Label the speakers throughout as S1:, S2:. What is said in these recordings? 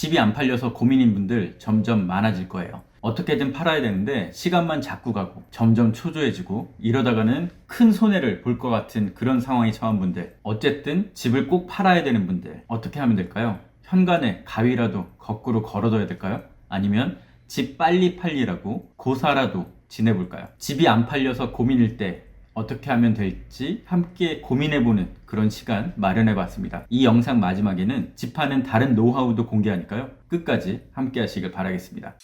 S1: 집이 안 팔려서 고민인 분들 점점 많아질 거예요. 어떻게든 팔아야 되는데 시간만 자꾸 가고 점점 초조해지고 이러다가는 큰 손해를 볼 것 같은 그런 상황에 처한 분들 어쨌든 집을 꼭 팔아야 되는 분들 어떻게 하면 될까요? 현관에 가위라도 거꾸로 걸어둬야 될까요? 아니면 집 빨리 팔리라고 고사라도 지내볼까요? 집이 안 팔려서 고민일 때 어떻게 하면 될지 함께 고민해보는 그런 시간 마련해봤습니다. 이 영상 마지막에는 집 파는 다른 노하우도 공개하니까요. 끝까지 함께 하시길 바라겠습니다.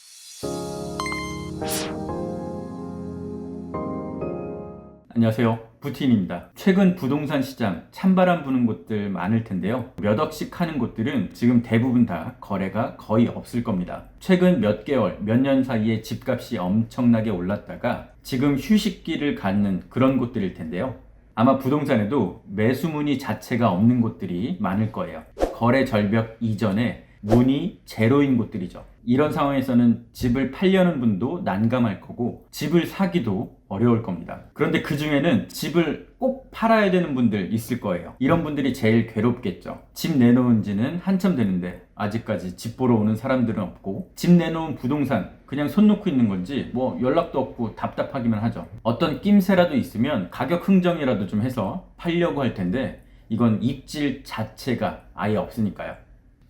S1: 안녕하세요. 부틴입니다. 최근 부동산 시장 찬바람 부는 곳들 많을 텐데요. 몇 억씩 하는 곳들은 지금 대부분 다 거래가 거의 없을 겁니다. 최근 몇 개월, 몇 년 사이에 집값이 엄청나게 올랐다가 지금 휴식기를 갖는 그런 곳들일 텐데요. 아마 부동산에도 매수 문의 자체가 없는 곳들이 많을 거예요. 거래 절벽 이전에 문이 제로인 곳들이죠. 이런 상황에서는 집을 팔려는 분도 난감할 거고 집을 사기도 어려울 겁니다. 그런데 그 중에는 집을 꼭 팔아야 되는 분들 있을 거예요. 이런 분들이 제일 괴롭겠죠. 집 내놓은 지는 한참 되는데 아직까지 집 보러 오는 사람들은 없고 집 내놓은 부동산 그냥 손 놓고 있는 건지 뭐 연락도 없고 답답하기만 하죠. 어떤 낌새라도 있으면 가격 흥정이라도 좀 해서 팔려고 할 텐데 이건 입질 자체가 아예 없으니까요.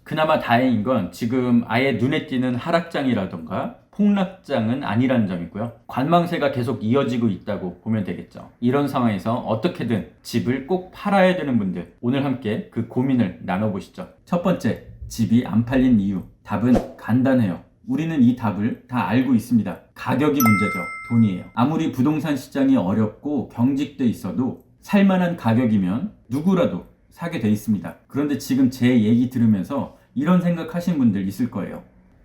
S1: 그나마 다행인 건 지금 아예 눈에 띄는 하락장이라던가 폭락장은 아니라는 점이고요. 관망세가 계속 이어지고 있다고 보면 되겠죠. 이런 상황에서 어떻게든 집을 꼭 팔아야 되는 분들 오늘 함께 그 고민을 나눠보시죠. 첫 번째, 집이 안 팔린 이유. 답은 간단해요. 우리는 이 답을 다 알고 있습니다. 가격이 문제죠. 돈이에요. 아무리 부동산 시장이 어렵고 경직돼 있어도 살만한 가격이면 누구라도 사게 돼 있습니다. 그런데 지금 제 얘기 들으면서 이런 생각하시는 분들 있을 거예요.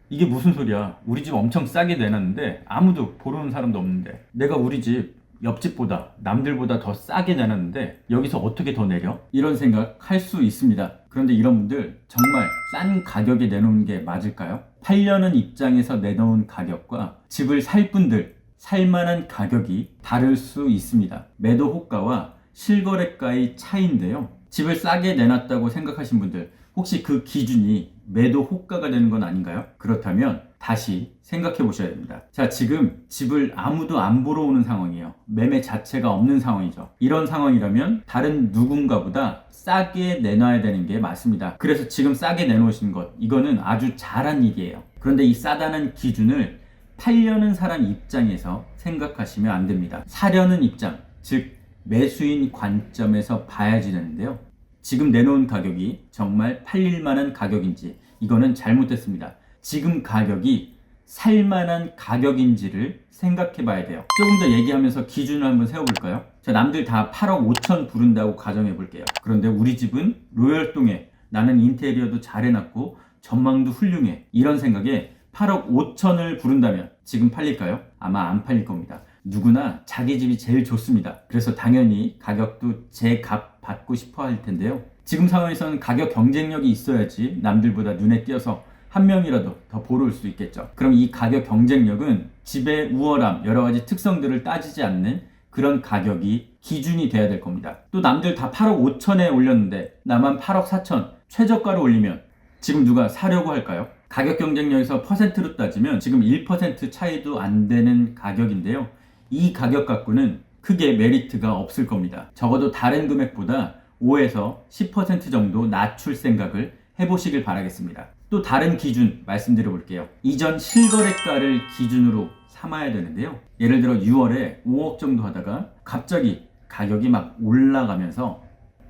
S1: 이게 무슨 소리야? 우리 집 엄청 싸게 내놨는데 아무도 온 사람도 없는데 내가 우리 집 옆집보다 남들보다 더 싸게 내놨는데 여기서 어떻게 더 내려? 이런 생각 할 수 있습니다. 그런데 이런 분들 정말 싼 가격에 내놓은 게 맞을까요? 팔려는 입장에서 내놓은 가격과 집을 살 분들 살만한 가격이 다를 수 있습니다. 매도 호가와 실거래가의 차이인데요. 집을 싸게 내놨다고 생각하신 분들 혹시 그 기준이 매도 호가가 되는 건 아닌가요? 그렇다면 다시 생각해 보셔야 됩니다. 자, 지금 집을 아무도 안 보러 오는 상황이에요. 매매 자체가 없는 상황이죠. 이런 상황이라면 다른 누군가보다 싸게 내놔야 되는 게 맞습니다. 그래서 지금 싸게 내놓으시는 것, 이거는 아주 잘한 일이에요. 그런데 이 싸다는 기준을 팔려는 사람 입장에서 생각하시면 안 됩니다. 사려는 입장, 즉 매수인 관점에서 봐야지 되는데요. 지금 내놓은 가격이 정말 팔릴 만한 가격인지 이거는 잘못됐습니다. 지금 가격이 살만한 가격인지를 생각해 봐야 돼요. 조금 더 얘기하면서 기준을 한번 세워볼까요? 자, 남들 다 8억 5천 부른다고 가정해 볼게요. 그런데 우리 집은 로열동에 나는 인테리어도 잘 해놨고 전망도 훌륭해. 이런 생각에 8억 5천을 부른다면 지금 팔릴까요? 아마 안 팔릴 겁니다. 누구나 자기 집이 제일 좋습니다. 그래서 당연히 가격도 제 값 받고 싶어 할 텐데요. 지금 상황에서는 가격 경쟁력이 있어야지 남들보다 눈에 띄어서 한 명이라도 더 보러 올 수 있겠죠. 그럼 이 가격 경쟁력은 집의 우월함, 여러 가지 특성들을 따지지 않는 그런 가격이 기준이 돼야 될 겁니다. 또 남들 다 8억 5천에 올렸는데 나만 8억 4천 최저가로 올리면 지금 누가 사려고 할까요? 가격 경쟁력에서 퍼센트로 따지면 지금 1% 차이도 안 되는 가격인데요. 이 가격 갖고는 크게 메리트가 없을 겁니다. 적어도 다른 금액보다 5에서 10% 정도 낮출 생각을 해보시길 바라겠습니다. 또 다른 기준 말씀드려 볼게요. 이전 실거래가를 기준으로 삼아야 되는데요. 예를 들어 6월에 5억 정도 하다가 갑자기 가격이 막 올라가면서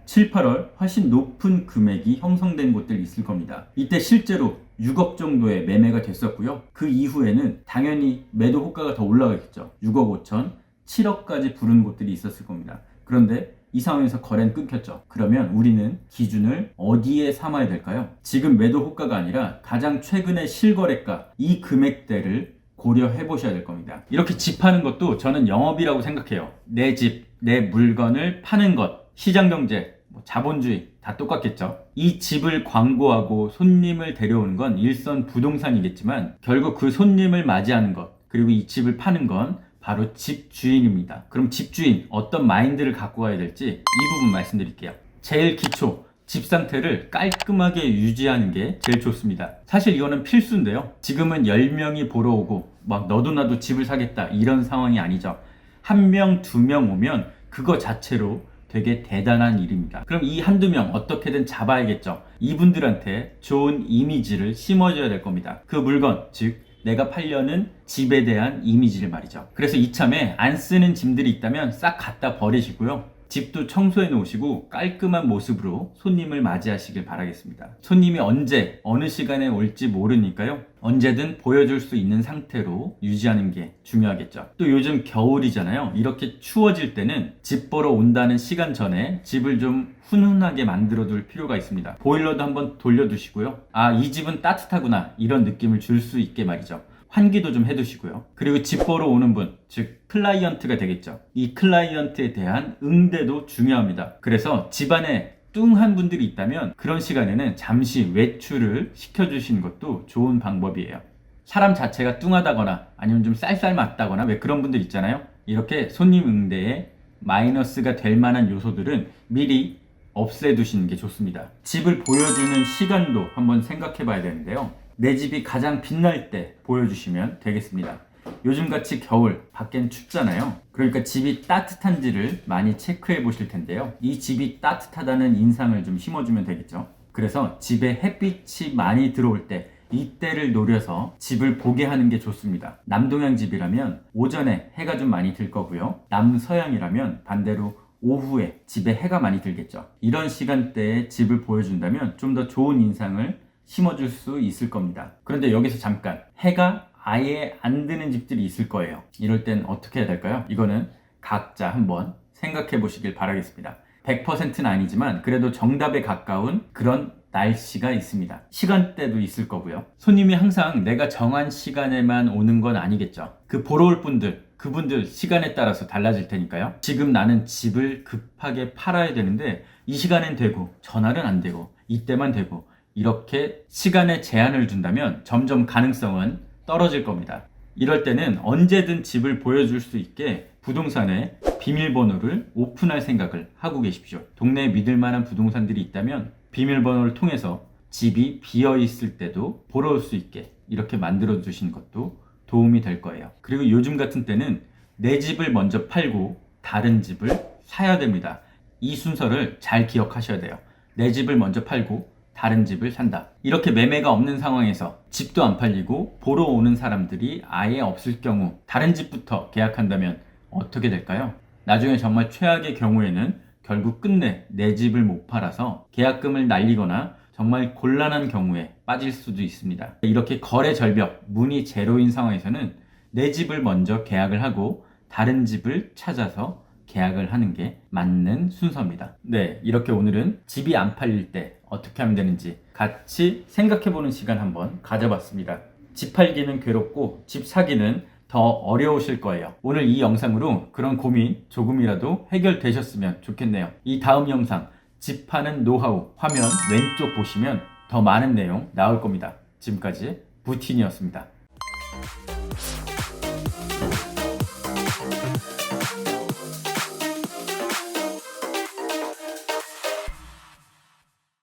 S1: 7, 8월 훨씬 높은 금액이 형성된 곳들 있을 겁니다. 이때 실제로 6억 정도의 매매가 됐었고요. 그 이후에는 당연히 매도 호가가 더 올라가겠죠. 6억 5천, 7억까지 부른 곳들이 있었을 겁니다. 그런데 이 상황에서 거래는 끊겼죠. 그러면 우리는 기준을 어디에 삼아야 될까요? 지금 매도 호가가 아니라 가장 최근의 실거래가 이 금액대를 고려해 보셔야 될 겁니다. 이렇게 집 파는 것도 저는 영업이라고 생각해요. 내 집, 내 물건을 파는 것, 시장 경제, 뭐 자본주의 다 똑같겠죠. 이 집을 광고하고 손님을 데려오는 건 일선 부동산이겠지만 결국 그 손님을 맞이하는 것 그리고 이 집을 파는 건 바로 집주인입니다. 그럼 집주인 어떤 마인드를 갖고 가야 될지 이 부분 말씀드릴게요. 제일 기초 집 상태를 깔끔하게 유지하는 게 제일 좋습니다. 사실 이거는 필수인데요. 지금은 10명이 보러 오고 막 너도 나도 집을 사겠다 이런 상황이 아니죠. 한 명, 두 명 오면 그거 자체로 되게 대단한 일입니다. 그럼 이 한두 명 어떻게든 잡아야겠죠. 이분들한테 좋은 이미지를 심어줘야 될 겁니다. 그 물건, 즉 내가 팔려는 집에 대한 이미지를 말이죠. 그래서 이참에 안 쓰는 짐들이 있다면 싹 갖다 버리시고요. 집도 청소해 놓으시고 깔끔한 모습으로 손님을 맞이하시길 바라겠습니다. 손님이 언제, 어느 시간에 올지 모르니까요. 언제든 보여줄 수 있는 상태로 유지하는 게 중요하겠죠. 또 요즘 겨울이잖아요. 이렇게 추워질 때는 집 보러 온다는 시간 전에 집을 좀 훈훈하게 만들어 둘 필요가 있습니다. 보일러도 한번 돌려두시고요. 아, 이 집은 따뜻하구나. 이런 느낌을 줄 수 있게 말이죠. 환기도 좀 해두시고요. 그리고 집 보러 오는 분, 즉 클라이언트가 되겠죠. 이 클라이언트에 대한 응대도 중요합니다. 그래서 집안에 뚱한 분들이 있다면 그런 시간에는 잠시 외출을 시켜주시는 것도 좋은 방법이에요. 사람 자체가 뚱하다거나 아니면 좀 쌀쌀 맞다거나 왜 그런 분들 있잖아요. 이렇게 손님 응대에 마이너스가 될 만한 요소들은 미리 없애두시는 게 좋습니다. 집을 보여주는 시간도 한번 생각해 봐야 되는데요. 내 집이 가장 빛날 때 보여주시면 되겠습니다. 요즘같이 겨울, 밖엔 춥잖아요. 그러니까 집이 따뜻한지를 많이 체크해 보실 텐데요. 이 집이 따뜻하다는 인상을 좀 심어주면 되겠죠. 그래서 집에 햇빛이 많이 들어올 때 이때를 노려서 집을 보게 하는 게 좋습니다. 남동양 집이라면 오전에 해가 좀 많이 들 거고요. 남서양이라면 반대로 오후에 집에 해가 많이 들겠죠. 이런 시간대에 집을 보여준다면 좀 더 좋은 인상을 심어줄 수 있을 겁니다. 그런데 여기서 잠깐 해가 아예 안 드는 집들이 있을 거예요. 이럴 땐 어떻게 해야 될까요? 이거는 각자 한번 생각해 보시길 바라겠습니다. 100%는 아니지만 그래도 정답에 가까운 그런 날씨가 있습니다. 시간대도 있을 거고요. 손님이 항상 내가 정한 시간에만 오는 건 아니겠죠. 그 보러 올 분들, 그분들 시간에 따라서 달라질 테니까요. 지금 나는 집을 급하게 팔아야 되는데 이 시간엔 되고 전화는 안 되고 이때만 되고 이렇게 시간에 제한을 둔다면 점점 가능성은 떨어질 겁니다. 이럴 때는 언제든 집을 보여줄 수 있게 부동산에 비밀번호를 오픈할 생각을 하고 계십시오. 동네에 믿을 만한 부동산들이 있다면 비밀번호를 통해서 집이 비어 있을 때도 보러 올 수 있게 이렇게 만들어 주시는 것도 도움이 될 거예요. 그리고 요즘 같은 때는 내 집을 먼저 팔고 다른 집을 사야 됩니다. 이 순서를 잘 기억하셔야 돼요. 내 집을 먼저 팔고 다른 집을 산다. 이렇게 매매가 없는 상황에서 집도 안 팔리고 보러 오는 사람들이 아예 없을 경우 다른 집부터 계약한다면 어떻게 될까요? 나중에 정말 최악의 경우에는 결국 끝내 내 집을 못 팔아서 계약금을 날리거나 정말 곤란한 경우에 빠질 수도 있습니다. 이렇게 거래 절벽, 문이 제로인 상황에서는 내 집을 먼저 계약을 하고 다른 집을 찾아서 계약을 하는 게 맞는 순서입니다. 네, 이렇게 오늘은 집이 안 팔릴 때 어떻게 하면 되는지 같이 생각해 보는 시간 한번 가져봤습니다. 집 팔기는 괴롭고 집 사기는 더 어려우실 거예요. 오늘 이 영상으로 그런 고민 조금이라도 해결되셨으면 좋겠네요. 이 다음 영상 집 파는 노하우 화면 왼쪽 보시면 더 많은 내용 나올 겁니다. 지금까지 부틴이었습니다.